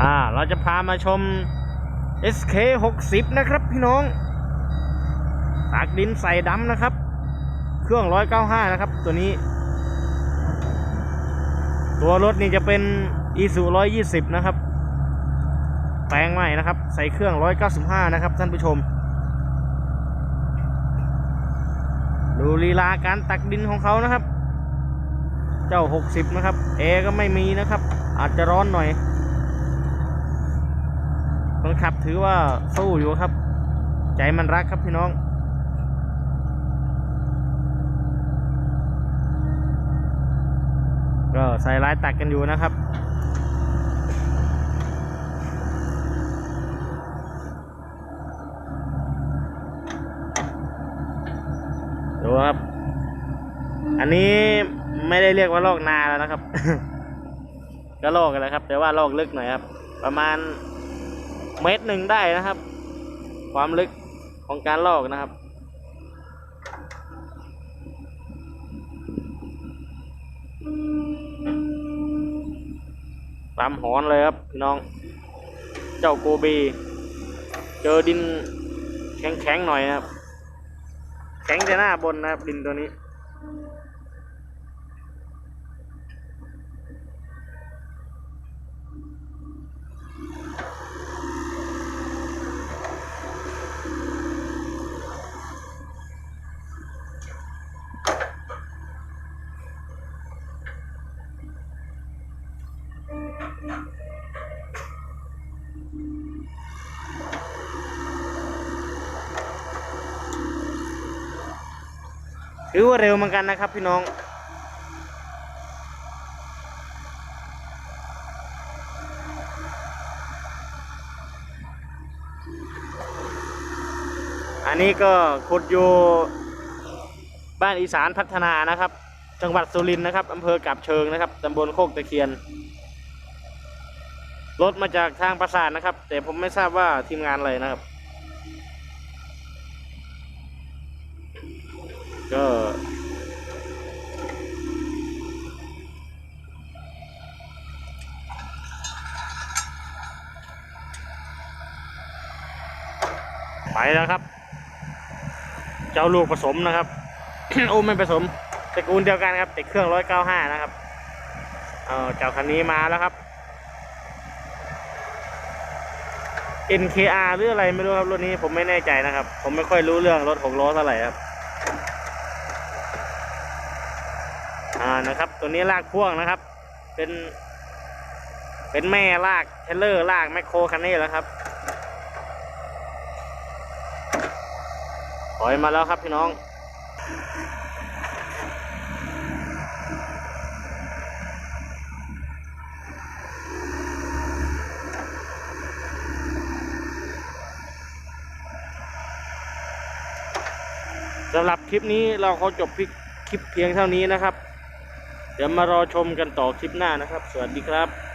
อ่า เราจะพามาชม SK 60นะครับพี่น้อง ตากดินใส่ดำนะครับ เครื่อง 195 นะครับ ตัวนี้ ตัวรถนี่จะเป็น ISU 120 นะครับ แปลงใหม่นะครับ ใส่เครื่อง 195 นะครับท่านผู้ชม ดูลีลาการตักดินของเขานะครับ เจ้า 60 นะครับแอร์ก็ไม่มีนะครับ อาจจะร้อนหน่อย คนขับถือว่าสู้อยู่ครับ ใจมันรักครับพี่น้องก็ใส่ลายตักกันอยู่นะครับดูครับ อันนี้ไม่ได้เรียกว่าลอกนาแล้วนะครับ ก็ลอกกันแล้วครับ แต่ว่าลอกลึกหน่อยครับ ประมาณ เมตรหนึ่งได้นะครับ ความลึกของการลอกนะครับ ตามหอนเลยครับพี่น้อง เจ้าโกบี เจอดินแข็งๆหน่อยนะครับ แข็งแต่หน้าบนนะครับดินตัวนี้ ถือว่าเร็วเหมือนกันนะครับพี่น้องอันนี้ก็ขุดอยู่บ้านอีสานพัฒนานะครับ จังหวัดสุรินทร์นะครับอำเภอกับเชิงนะครับตำบลโคกตะเคียนรถมาจากทางประสาทนะครับ แต่ผมไม่ทราบว่าทีมงานอะไรนะครับ ก็ ไปแล้วครับ เจ้าลูกผสมนะครับ โอ้ไม่ผสมตระกูลเดียวกันครับแต่เครื่องร้อยเก้าห้านะครับเออเจ้าคันนี้มาแล้วครับ NKR หรืออะไรไม่รู้ครับรถนี้ผมไม่แน่ใจนะครับ ผมไม่ค่อยรู้เรื่องรถหกล้อเท่าไหร่ครับ อ่านะครับ ตัวนี้ลากพ่วงนะครับ เป็น เป็นแม่ลากเทเลอร์ลากแมคโครคันนี้แล้วครับถอยมาแล้วครับพี่น้องสำหรับคลิปนี้เราขอจบคลิปเพียงเท่านี้นะครับ เดี๋ยวมารอชมกันต่อคลิปหน้านะครับ สวัสดีครับ